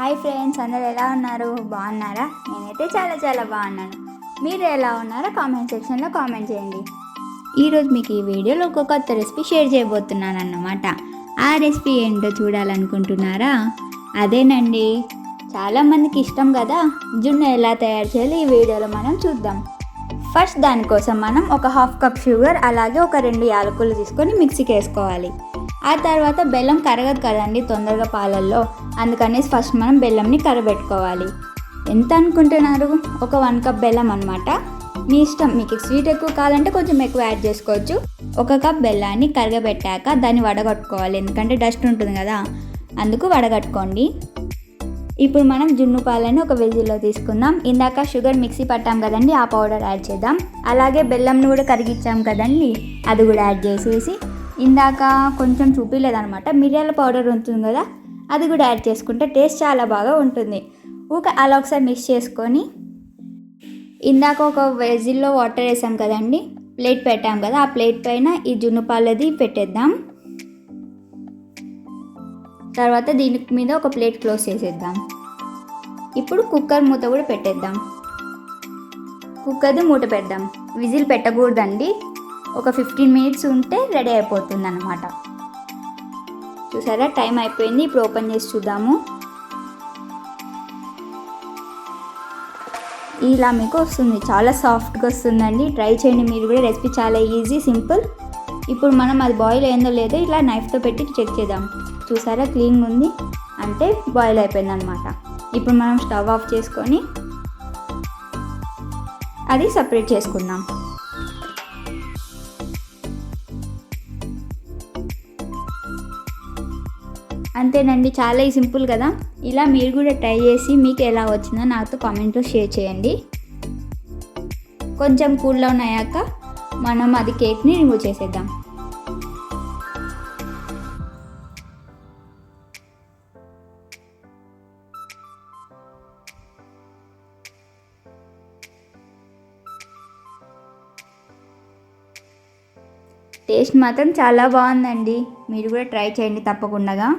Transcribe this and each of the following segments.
Hi friends అందరు ఎలా ఉన్నారు? బాగున్నారా? నేనైతే చాలా చాలా బాగున్నాను. మీరు ఎలా ఉన్నారో కామెంట్ సెక్షన్లో కామెంట్ చేయండి. ఈరోజు మీకు ఈ వీడియోలో ఒక కొత్త రెసిపీ షేర్ చేయబోతున్నాను అన్నమాట. ఆ రెసిపీ ఏంటో చూడాలనుకుంటున్నారా? అదేనండి. చాలామందికి ఇష్టం కదా. జున్ను ఎలా తయారు చేయాలి ఈ వీడియోలో మనం చూద్దాం. ఫస్ట్ దానికోసం మనం ఒక హాఫ్ కప్ షుగర్ అలాగే ఒక రెండు యాలకులు తీసుకొని మిక్సీకి వేసుకోవాలి. ఆ తర్వాత బెల్లం కరగదు కదండి తొందరగా పాలల్లో. అందుకనేసి ఫస్ట్ మనం బెల్లంని కరబెట్టుకోవాలి. ఎంత అనుకుంటున్నారు? ఒక వన్ కప్ బెల్లం అనమాట మీ ఇష్టం. మీకు స్వీట్ ఎక్కువ కావాలంటే కొంచెం ఎక్కువ యాడ్ చేసుకోవచ్చు. ఒక కప్ బెల్లాన్ని కరగబెట్టాక దాన్ని వడగట్టుకోవాలి. ఎందుకంటే డస్ట్ ఉంటుంది కదా. అందుకు వడగట్టుకోండి. ఇప్పుడు మనం జున్ను పాలని ఒక వెజిల్లో తీసుకుందాం. ఇందాక షుగర్ మిక్సీ పట్టాం కదండి ఆ పౌడర్ యాడ్ చేద్దాం. అలాగే బెల్లంను కూడా కరిగించాం కదండి అది కూడా యాడ్ చేసేసి ఇందాక కొంచెం చూపించలేదనమాట మిరియాల పౌడర్ ఉంటుంది కదా అది కూడా యాడ్ చేసుకుంటే టేస్ట్ చాలా బాగా ఉంటుంది. ఊక అలా ఒకసారి మిక్స్ చేసుకొని ఇందాక ఒక వెజిల్లో వాటర్ వేసాం కదండి ప్లేట్ పెట్టాం కదా ఆ ప్లేట్ పైన ఈ జున్నుపాలది పెట్టేద్దాం. తర్వాత దీని మీద ఒక ప్లేట్ క్లోజ్ చేసేద్దాం. ఇప్పుడు కుక్కర్ మూత కూడా పెట్టేద్దాం. కుక్కర్ది మూత పెడదాం. విజిల్ పెట్టకూడదండి. ఒక ఫిఫ్టీన్ మినిట్స్ ఉంటే రెడీ అయిపోతుంది అనమాట చూసారా? టైం అయిపోయింది. ఇప్పుడు ఓపెన్ చేసి చూద్దాము. ఇలా మీకు వస్తుంది. చాలా సాఫ్ట్గా వస్తుందండి. ట్రై చేయండి. మీరు కూడా రెసిపీ చాలా ఈజీ సింపుల్. ఇప్పుడు మనం అది బాయిల్ అయిందో లేదో ఇలా నైఫ్తో పెట్టి చెక్ చేద్దాం. చూసారా? క్లీన్గా ఉంది. అంటే బాయిల్ అయిపోయింది అనమాట ఇప్పుడు మనం స్టవ్ ఆఫ్ చేసుకొని అది సపరేట్ చేసుకుందాం. అంతేనండి చాలా సింపుల్ కదా. ఇలా మీరు కూడా ట్రై చేసి మీకు ఎలా వచ్చిందో నాతో కామెంట్లో షేర్ చేయండి. కొంచెం కూల్ డౌన్ అయ్యాక మనం అది కేక్ని రిమూవ్ చేసేద్దాం. టేస్ట్ మాత్రం చాలా బాగుందండి. మీరు కూడా ట్రై చేయండి తప్పకుండా.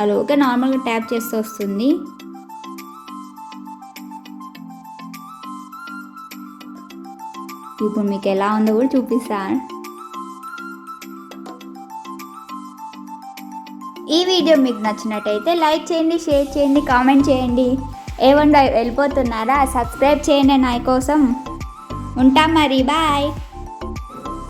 అలా ఓకే నార్మల్గా ట్యాప్ చేస్తే వస్తుంది. ఇప్పుడు మీకు ఎలా ఉందో కూడా చూపిస్తాను. ఈ వీడియో మీకు నచ్చినట్టయితే లైక్ చేయండి షేర్ చేయండి కామెంట్ చేయండి. ఏమన్నా వెళ్ళిపోతున్నారా? సబ్స్క్రైబ్ చేయండి నా కోసం. ఉంటాం మరి బాయ్.